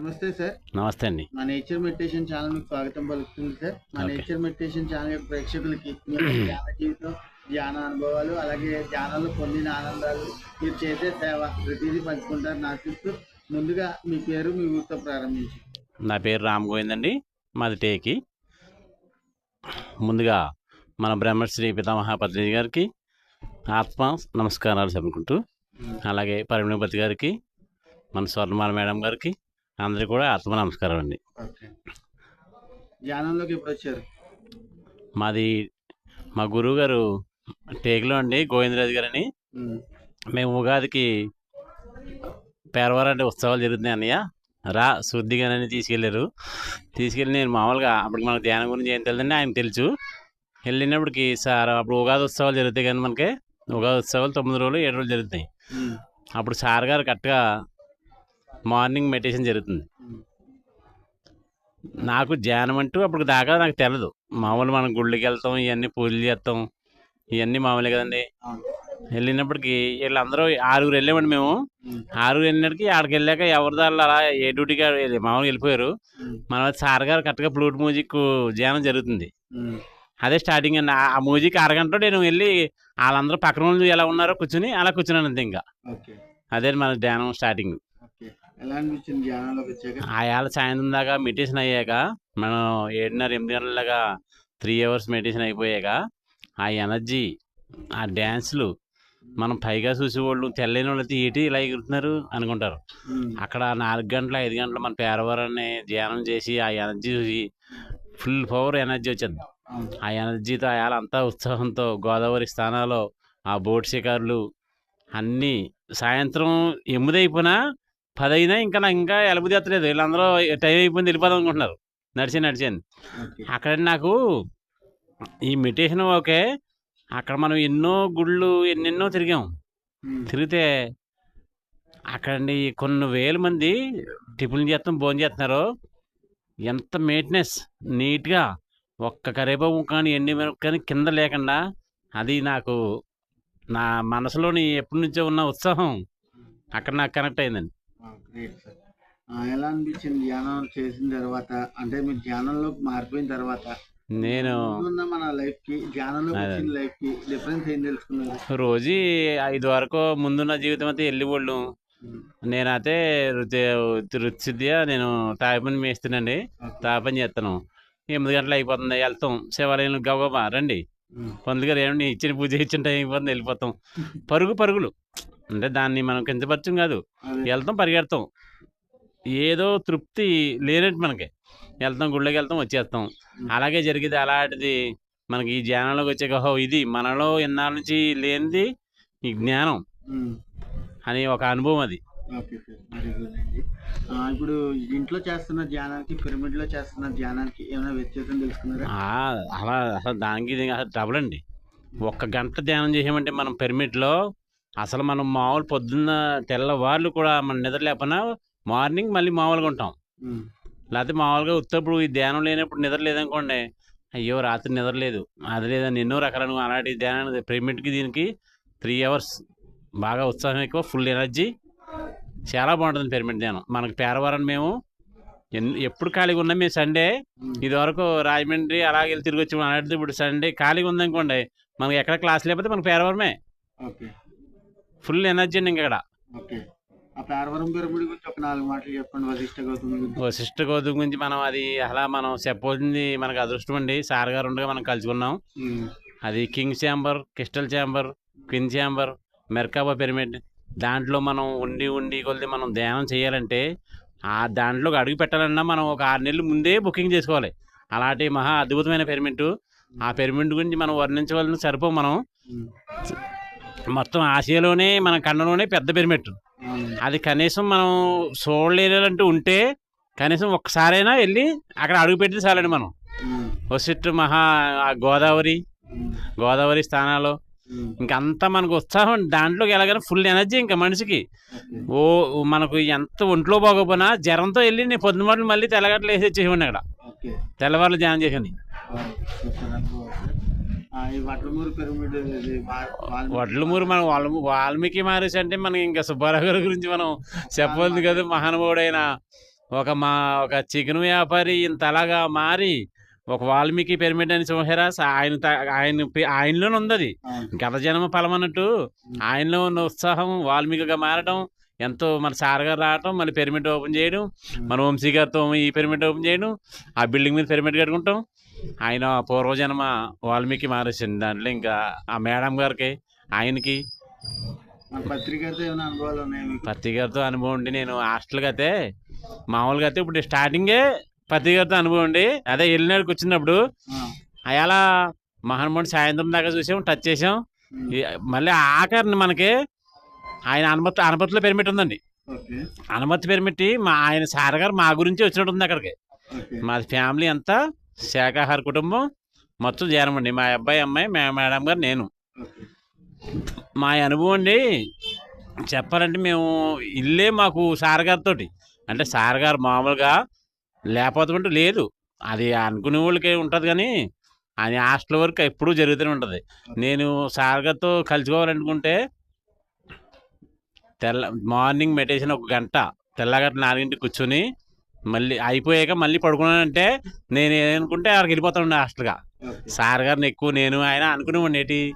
నమస్తే సార్. నమస్తే అండి. మా నేచర్ మెడిటేషన్ ఛానల్ మీకు స్వాగతం పలుకుతుంది సార్. మా. నేచర్ మెడిటేషన్ ఛానల్ యొక్క ప్రేక్షకులకి మీ ధ్యాన జీవితం ధ్యాన అనుభవాలు అలాగే ధ్యానంలో పొందిన ఆనందాలు మీరు చేసే సేవ ప్రతిదీ పంచుకుంటారు. నాశిస్తూ ముందుగా మీ పేరు మీ ఊరితో ప్రారంభించి. నా పేరు రామ్ గోవింద్ అండి. మాది టేకి. ముందుగా మన బ్రహ్మశ్రీ పితామహాపత్రి గారికి ఆత్మ నమస్కారాలు చెప్పుకుంటూ అలాగే పరిమళపతి గారికి మన స్వర్ణమాల మేడం గారికి అందరికీ కూడా ఆత్మ నమస్కారం అండి. ధ్యానంలోకి ఎప్పుడు వచ్చారు? మాది మా గురువు గారు టేకులో అండి గోవిందరాజు గారని. ఉమ్, మేము ఉగాదికి పేరవారంటే ఉత్సవాలు జరుగుతున్నాయి అన్నయ్య. రా శుద్ధిగానని తీసుకెళ్ళారు. తీసుకెళ్ళి నేను మామూలుగా అప్పుడు మనకు ధ్యానం గురించి ఏం తెలియదండి ఆయన తెలుసు. వెళ్ళినప్పటికి సార్ అప్పుడు ఉగాది ఉత్సవాలు జరుగుతాయి కానీ మనకి. ఉగాది ఉత్సవాలు తొమ్మిది రోజులు ఏడు రోజులు జరుగుతాయి. అప్పుడు సార్ గారు కరెక్ట్గా మార్నింగ్ మెడిటేషన్ జరుగుతుంది. నాకు ధ్యానం అంటూ అప్పుడు దాకా నాకు తెలియదు మామూలు మనం గుళ్ళకి వెళ్తాం ఇవన్నీ పూజలు చేస్తాం ఇవన్నీ మామూలే కదండి. వెళ్ళినప్పటికి వీళ్ళందరూ ఆరుగురు వెళ్ళామండి మేము. ఆరుగురు వెళ్ళినప్పటికి ఆడికి వెళ్ళాక ఎవరి దారిలో అలా ఏ డ్యూటీకి ఆడ- మామూలుగా వెళ్ళిపోయారు. మన సార్ గారు కరెక్ట్గా ఫ్లూట్ మ్యూజిక్ ధ్యానం జరుగుతుంది. అదే స్టార్టింగ్ అండి. ఆ- మ్యూజిక్ అరగంటలో నేను వెళ్ళి వాళ్ళందరూ పక్కన వాళ్ళు ఎలా ఉన్నారో కూర్చుని అలా కూర్చున్నాను అంతే ఇంకా. అదే మన ధ్యానం స్టార్టింగ్. ఆయాల సాయంత్రం దాకా మెడిటేషన్ అయ్యాక మనం ఏడున్నర ఎనిమిది గంటలగా త్రీ అవర్స్ మెడిటేషన్ అయిపోయాక ఆ ఎనర్జీ ఆ డ్యాన్స్లు మనం పైగా చూసేవాళ్ళు తెల్లని వాళ్ళు ఏంటి ఇలా ఎగురుతున్నారు అనుకుంటారు. అక్కడ నాలుగు గంటల ఐదు గంటలు మన పేరవారాన్ని ధ్యానం చేసి ఆ ఎనర్జీ చూసి ఫుల్ పవర్ ఎనర్జీ వచ్చింది. ఆ ఎనర్జీతో అయాల అంతా ఉత్సాహంతో గోదావరి స్థానాల్లో ఆ బోట్ షికారులు అన్నీ సాయంత్రం ఎనిమిది అయిపోయినా పది అయినా ఇంకా నాకు ఇంకా ఎలబుది ఎత్తలేదు వీళ్ళందరూ టైం అయిపోయింది వెళ్ళిపోదాం అనుకుంటున్నారు. నడిచి నడిచాను ఓకే. అక్కడ నాకు ఈ మెడిటేషన్ ఓకే. అక్కడ మనం ఎన్నో గుళ్ళు ఎన్నెన్నో తిరిగాం. తిరిగితే అక్కడండి కొన్ని వేల మంది టిఫిన్ చేస్తాం భోజనం చేస్తున్నారు. ఎంత మెయింటెనెన్స్ నీట్గా ఒక్క కరివేపాకు కానీ ఎన్ని కానీ కింద లేకుండా అది నాకు నా మనసులోని ఎప్పటి నుంచో ఉన్న ఉత్సాహం అక్కడ నాకు కనెక్ట్ అయిందండి. గ్రేట్ సార్ ఎలా అనిపించింది ధ్యానం చేసిన తర్వాత? అంటే మీరు ధ్యానంలోకి మారిపోయిన తర్వాత? నేను మన లైఫ్కి. వచ్చిన లైఫ్కి డిఫరెన్స్ ఏం తెలుసుకున్నారు? రోజు ఐదు వరకు ముందున్న జీవితం అయితే వెళ్ళిపోళ్ళు నేనైతే వృత్తి వృత్తిద్యా నేను తాపని మేస్తున్నాండి ఓకే. తాపని చేస్తాను ఎనిమిది గంటలు అయిపోతుంది వెళ్తాం. శివాలయం గబగబా రండి. పంతులు గారు ఏమండి ఇచ్చిన పూజ ఇచ్చిన టైం అయిపోతుంది వెళ్ళిపోతాం. పరుగు పరుగులు. అంటే దాన్ని మనం కించపరచం కాదు. వెళ్తాం పరిగెడతాం. ఏదో తృప్తి లేనట్టు మనకి. వెళ్తాం గుళ్ళకి వెళ్తాం వచ్చేస్తాం. అలాగే జరిగేది అలాంటిది మనకి ఈ ధ్యానంలోకి వచ్చాక ఓహో ఇది మనలో ఎన్నాళ్ళ నుంచి లేనిది ఈ జ్ఞానం అనే ఒక అనుభవం అది. ఇప్పుడు ఇంట్లో చేస్తున్న ధ్యానానికి పిరమిడ్లో చేస్తున్న ధ్యానానికి ఏమైనా వ్యత్యాసం తెలుసుకున్నారా? అలా అసలు దానికి అసలు డబుల్ అండి. ఒక్క గంట ధ్యానం చేసామంటే మనం పిరమిడ్లో అసలు మనం మామూలు పొద్దున్న తెల్లవాళ్ళు కూడా మన నిద్ర లేకపోయినా మార్నింగ్ మళ్ళీ మామూలుగా ఉంటాం. లేకపోతే మామూలుగా ఉత్తప్పుడు ఈ ధ్యానం లేనప్పుడు నిద్ర లేదనుకోండి అయ్యో రాత్రి నిద్ర లేదు. అది లేదని ఎన్నో రకాల అలాంటి ధ్యానం పిరమిడ్కి దీనికి త్రీ అవర్స్ బాగా ఉత్సాహం ఎక్కువ ఫుల్ ఎనర్జీ. చాలా బాగుంటుంది పిరమిడ్ ధ్యానం. మనకి పేరవారం మేము ఎన్- ఎప్పుడు ఖాళీగా ఉన్నాం మేము సండే. ఉమ్, ఇది వరకు రాజమండ్రి అలాగే తిరిగి వచ్చి అలాంటిది ఇప్పుడు సండే ఖాళీగా ఉందనుకోండి మనకి ఎక్కడ క్లాస్ లేకపోతే మనకి పేరవరమే. ఓకే. ఫుల్ ఎనర్జీ అండి ఇంకా ఇక్కడ. వశిష్ఠ గౌతమి గురించి. మనం అది అలా మనం చెప్పవలసింది మనకు అదృష్టం అండి. సార్ గారు ఉండగా మనం కలుసుకున్నాం. అది king chamber crystal chamber queen chamber merkaba pyramid. దాంట్లో మనం ఉండి ఉండి కొద్ది మనం ధ్యానం చేయాలంటే ఆ దాంట్లోకి అడుగు పెట్టాలన్నా మనం ఒక ఆరు నెలలు ముందే బుకింగ్ చేసుకోవాలి. అలాంటి మహా అద్భుతమైన పిరమిడ్. ఆ పిరమిడ్ గురించి మనం వర్ణించవలసిన సరిపో మనం. మొత్తం ఆసియాలోనే మన ఖండంలోనే పెద్ద పిరమిడ్. అది కనీసం మనం చూడలేనంటూ ఉంటే కనీసం ఒక్కసారైనా వెళ్ళి అక్కడ అడుగు పెట్టి చాలండి మనం. వసిట్ మహా గోదావరి గోదావరి స్థానాలు. ఇంకంతా మనకు ఉత్సాహం దాంట్లోకి ఎలాగైనా ఫుల్ ఎనర్జీ ఇంకా మనిషికి. ఓ మనకు ఎంత ఒంట్లో బాగోపోయినా జ్వరంతో వెళ్ళి నేను పొద్దున మాటలు మళ్ళీ తెల్లగట్లు వేసి వచ్చేసేవాడిని అక్కడ. తెల్లవారులు ధ్యానం చేసింది వడ్లమూరు మనం వాల్మీ వాల్మీకి మహర్షి అంటే మనకి ఇంకా సుబ్బారావు గారి గురించి మనం చెప్పవద్దు కదా మహానుభావుడైన ఒక మా ఒక చికెన్ వ్యాపారి ఇంత అలాగా మారి ఒక వాల్మీకి పిరమిడ్ అని చూసారా సా- ఆయన ఆయన ఆయనలోనే ఉంది. గత జన్మ ఫలం అన్నట్టు ఆయనలో ఉన్న ఉత్సాహం వాల్మీకిగా మారడం ఎంతో మన సార్ గారు రావటం మళ్ళీ పిరమిడ్ ఓపెన్ చేయడం మన వంశీ గారితో ఈ పిరమిడ్ ఓపెన్ చేయడం ఆ బిల్డింగ్ మీద పిరమిడ్ కట్టుకుంటాం. ఆయన పూర్వజన్మ వాల్మీకి మారేసింది దాంట్లో ఇంకా ఆ మేడం గారికి ఆయనకి. పత్తి గారితో అనుభవం ఉండి నేను హాస్టల్కి అయితే మామూలుగా అయితే ఇప్పుడు స్టార్టింగే పత్తి గారితో అనుభవం ఉండి అదే వెళ్ళినాడికి వచ్చినప్పుడు అలా మహానుభావుడు సాయంత్రం దాకా చూసాం టచ్ చేసాం. మళ్ళీ ఆఖరిని మనకి ఆయన అనుమతి అనుమతిలో పెరిమిట్ ఉందండి. అనుమతి పెరిమిట్టి మా ఆయన సార్ గారు మా గురించి వచ్చినట్టు ఉంది అక్కడికి మాది ఫ్యామిలీ అంతా శాకాహార కుటుంబం మొత్తం చేరమండి మా అబ్బాయి అమ్మాయి మా మేడం గారు నేను. మా అనుభవం అండి చెప్పాలంటే మేము ఇల్లే మాకు సార్ గారితో అంటే సార్ గారు మామూలుగా లేకపోతే లేదు. అది అనుకునే వాళ్ళకి ఉంటుంది కానీ అది హాస్టల్ వరకు ఎప్పుడూ జరుగుతూనే ఉంటుంది. నేను సార్ గారితో కలుసుకోవాలనుకుంటే తెల్ల మార్నింగ్ మెడిటేషన్ ఒక గంట తెల్లగట్ట నాలుగింటికి కూర్చొని మళ్ళీ అయిపోయాక మళ్ళీ పడుకున్నానంటే నేను ఏమనుకుంటే అక్కడికి వెళ్ళిపోతాను హాస్టల్గా. సార్ గారిని ఎక్కువ నేను ఆయన అనుకునేవాడిని ఏంటి?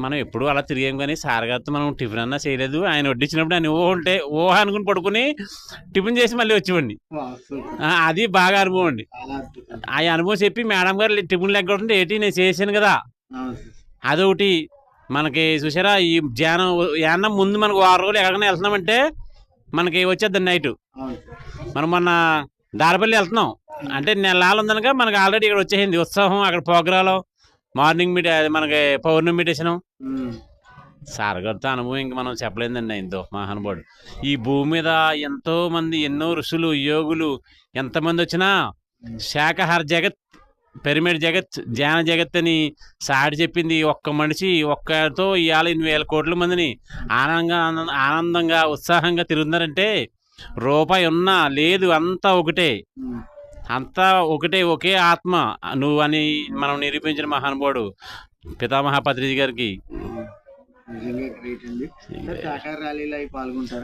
మనం ఎప్పుడు అలా తిరిగాం కానీ సార్ గారితో మనం టిఫిన్ అన్నా చేయలేదు. ఆయన వడ్డించినప్పుడు ఆయన ఓ ఉంటే ఓ అనుకుని పడుకుని టిఫిన్ చేసి మళ్ళీ వచ్చేవాడిని. అది బాగా అనుభవం అండి. ఆ అనుభవం చెప్పి మేడం గారు టిఫిన్ లెక్కుంటే ఏంటి? నేను చేశాను కదా. అదొకటి. మనకి చూసారా ఈ ధ్యానం యానం ముందు మనకు వారం రోజులు ఎక్కడికైనా వెళ్తున్నామంటే మనకి వచ్చేద్దండి నైట్. మనం మొన్న దారపల్లి వెళ్తున్నాం. అంటే నెలలు ఉందనగా మనకి ఆల్రెడీ ఇక్కడ వచ్చేసింది ఉత్సాహం అక్కడ ప్రోగ్రాలు మార్నింగ్ మీట్ మనకి పౌర్ణమి మీటేషను. సార్ గారితో అనుభవం ఇంక మనం చెప్పలేదండి ఆయనతో మహానుభావుడు. ఈ భూమి మీద ఎంతో మంది ఎన్నో ఋషులు యోగులు ఎంతమంది వచ్చినా శాకాహార జగత్ పిరమిడ్ జగత్ ధ్యాన జగత్ అని సాటి చెప్పింది ఒక్క మనిషి ఒక్కతో ఇవాళ ఎనిమిది వేల కోట్ల మందిని ఆనందంగా ఆనందంగా ఉత్సాహంగా తిరుగుతున్నారంటే రూపాయి ఉన్నా లేదు అంతా ఒకటే. అంతా ఒకటే ఒకే ఆత్మ. నువ్వు అని మనం నిరూపించిన మహానుభావుడు పితామహ గారికి.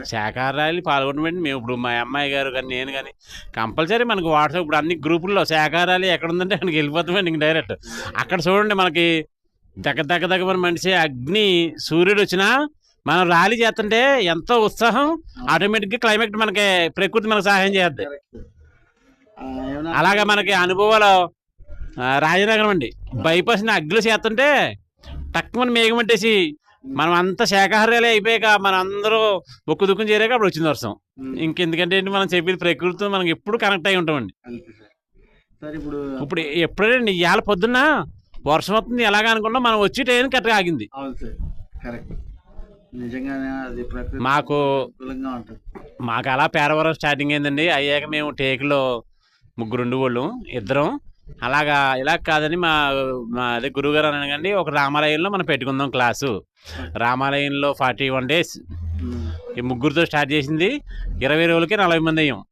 శాఖాహార ర్యాలీ పాల్గొనమండి మేము ఇప్పుడు మా అమ్మాయి గారు కానీ నేను కానీ కంపల్సరీ మనకు వాట్సాప్ ఇప్పుడు అన్ని గ్రూపుల్లో శాఖాహార ర్యాలీ ఎక్కడ ఉందంటే అక్కడికి వెళ్ళిపోతామండి ఇంక డైరెక్ట్. అక్కడ చూడండి మనకి దగ్గర దగ్గర దగ్గర మన మనిషి అగ్ని సూర్యుడు వచ్చినా మనం ర్యాలీ చేస్తుంటే ఎంతో ఉత్సాహం ఆటోమేటిక్గా క్లైమేట్ మనకి ప్రకృతి మనకు సహాయం కరెక్ట్ ఏమైనా అలాగా మనకి అనుభవాలు రాజనగరం అండి. బైపాస్ అగ్గులు చేస్తుంటే టక్కుమని మేఘమట్టేసి మనం అంతా శాఖాహారాలే అయిపోయాక మనం అందరూ ఒక్క దుఃఖం చేరాక అప్పుడు వచ్చింది వర్షం. ఇంకెందుకంటే ఏంటి మనం చెప్పేది ప్రకృతితో మనకి ఎప్పుడు కనెక్ట్ అయి ఉంటామండి. ఇప్పుడు ఇప్పుడు ఎప్పుడైనా ఇవాళ పొద్దున్న వర్షం వస్తుంది ఎలాగ అనుకున్నా మనం వచ్చి టైం కరెక్ట్గా ఆగింది. అవును సార్. కరెక్ట్. నిజంగానే అది ప్రకృతి మాకు అనుకూలంగా ఉంటుంది. మాకు అలా పేరవరం స్టార్టింగ్ అయిందండి. అయ్యాక మేము టేకులో ముగ్గురు ఉండి వాళ్ళు ఇద్దరం. అలాగా ఇలా కాదని మా మా అదే గురువుగారు అనగానే ఒక రామాలయంలో మనం పెట్టుకుందాం క్లాసు. రామాలయంలో ఫార్టీ వన్ డేస్ ఈ ముగ్గురితో స్టార్ట్ చేసింది ఇరవై రోజులకి నలభై మంది అయ్యాం.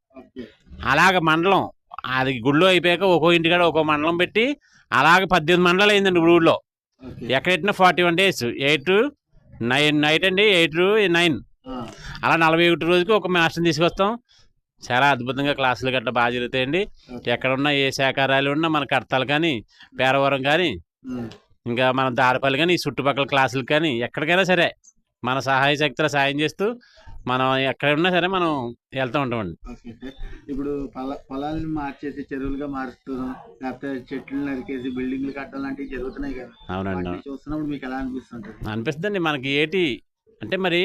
అలాగ మండలం అది గుడిలో అయిపోయాక ఒక్కో ఇంటికాడ ఒక్కో మండలం పెట్టి అలాగ పద్దెనిమిది మండలాలు అయిందండి ఊళ్ళో. ఓకే. ఎక్కడ పెట్టినా forty one days eight nine night అండి ఎయిట్ నైన్. అలా నలభై ఒకటి రోజుకి ఒక మాస్టర్ని తీసుకొస్తాం. చాలా అద్భుతంగా క్లాసులు గట్రా బాగా జరుగుతాయండి. ఎక్కడున్నా ఏ శాఖారాలు ఉన్నా మన కడతాలు కానీ పేరవరం కానీ ఇంకా మన దారిపల్లి కానీ చుట్టుపక్కల క్లాసులకు కానీ ఎక్కడికైనా సరే మన సహాయ శక్తుల సాయం చేస్తూ మనం ఎక్కడ ఉన్నా సరే మనం వెళ్తూ ఉంటామండి. ఇప్పుడు పొల పొలాలను మార్చేసి చెరువులుగా మారుస్తున్నాం. లేకపోతే చెట్లు నరికేసి బిల్డింగ్లు కట్టడం లాంటివి జరుగుతున్నాయి కదా. అవునండి. చూస్తున్నప్పుడు మీకు ఎలా అనిపిస్తుంటది? అనిపిస్తుందండి. మనకి ఏటి అంటే మరి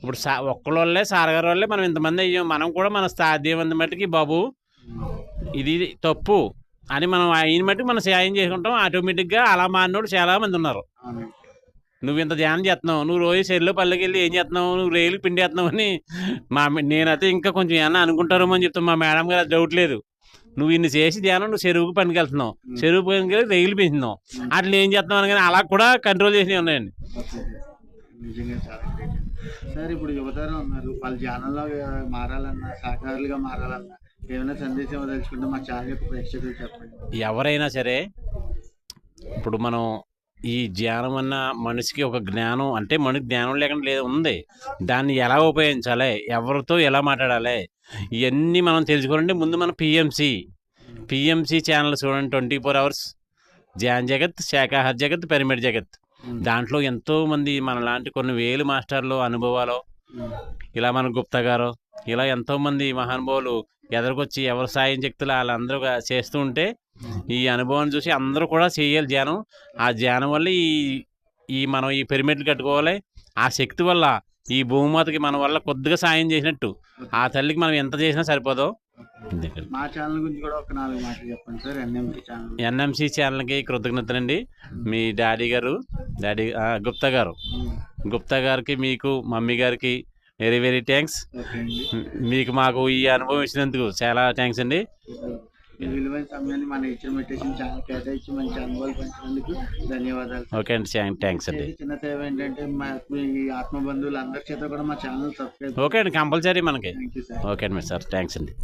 ఇప్పుడు సా ఒక్కళ్ళే సారగారు వాళ్ళే మనం ఇంతమంది అయ్యాం. మనం కూడా మన సాధ్యమంది మట్టుకి బాబు ఇది తప్పు అని మనం అయిన మట్టుకు మనం సాయం చేసుకుంటాం. ఆటోమేటిక్గా అలా మారినోడు చాలా మంది ఉన్నారు. నువ్వు ఇంత ధ్యానం చేస్తున్నావు? నువ్వు రోజు చెల్లు పల్లెకి వెళ్ళి ఏం చేస్తున్నావు? నువ్వు రైలు పిండి చేస్తున్నావు అని మా నేనైతే ఇంకా కొంచెం ఏమన్నా అనుకుంటారేమో అని చెప్తాను మా మేడం గారు డౌట్ లేదు. నువ్వు ఇన్ని చేసి ధ్యానం నువ్వు చెరువుకు పనికి వెళ్తున్నావు. చెరువు పనికి వెళ్ళి రైలు పెంచుతున్నావు అట్లా ఏం చేస్తున్నావు అని కానీ అలా కూడా కంట్రోల్ చేసినవి ఉన్నాయండి. సార్. చాలా ఇప్పుడు యువతరం ఉన్నారు. వాళ్ళ ధ్యానంలో మారాలన్నా శాఖాహారులుగా మారాలన్నా ఏమైనా సందేశం ఇవ్వదలుచుకుంటే మా ఛానల్ యొక్క ప్రేక్షకులు చెప్పండి. ఎవరైనా సరే ఇప్పుడు మనం ఈ ధ్యానం అన్న మనిషికి ఒక జ్ఞానం అంటే మనకి జ్ఞానం లేకుండా లేదు ఉంది. దాన్ని ఎలా ఉపయోగించాలి? ఎవరితో ఎలా మాట్లాడాలి? ఇవన్నీ మనం తెలుసుకోవాలంటే ముందు మన పిఎంసి పిఎంసి ఛానల్ చూడండి twenty four hours Dhyan Jagat Shakahara Jagat pyramid జగత్. దాంట్లో ఎంతో మంది మన లాంటి కొన్ని వేలు మాస్టర్లు అనుభవాలు. ఇలా మన గుప్తా గారు ఇలా ఎంతో మంది మహానుభావులు ఎదరికొచ్చి ఎవరు సాయం శక్తులు వాళ్ళందరూ చేస్తూ ఉంటే ఈ అనుభవం చూసి అందరూ కూడా చేయాలి ధ్యానం. ఆ ధ్యానం వల్ల ఈ ఈ మనం ఈ పిరమిడ్లు కట్టుకోవాలి. ఆ శక్తి వల్ల ఈ భూమాతకి మన వల్ల కొద్దిగా సాయం చేసినట్టు. ఆ తల్లికి మనం ఎంత చేసినా సరిపోదు. మా ఛానల్ గురించి కూడా ఒక నాలుగు మాటలు చెప్పండి సార్. NMP channel. ఎన్ఎంసి ఛానల్కి కృతజ్ఞతలండి. మీ డాడీ గారు డాడీ గుప్తా గారు. గుప్తా గారికి మీకు మమ్మీ గారికి వెరీ వెరీ థ్యాంక్స్. మీకు మాకు ఈ అనుభవం ఇచ్చినందుకు చాలా థ్యాంక్స్ అండి. విలువైన సమయాన్ని మన ఇచ్చిన మెడిటేషన్ ఛానల్ కేటాయించి మంచి అనుభవాలు పంచినందుకు ధన్యవాదాలు ఓకే అండి థ్యాంక్స్ అండి చిన్న సేవ ఏంటంటే మా మీ ఆత్మ బంధువులు అందరి చేత కూడా మా ఛానల్ సబ్స్క్రైబ్ ఓకే అండి కంపల్సరీ మనకి. ఓకే అండి సార్ థ్యాంక్స్ అండి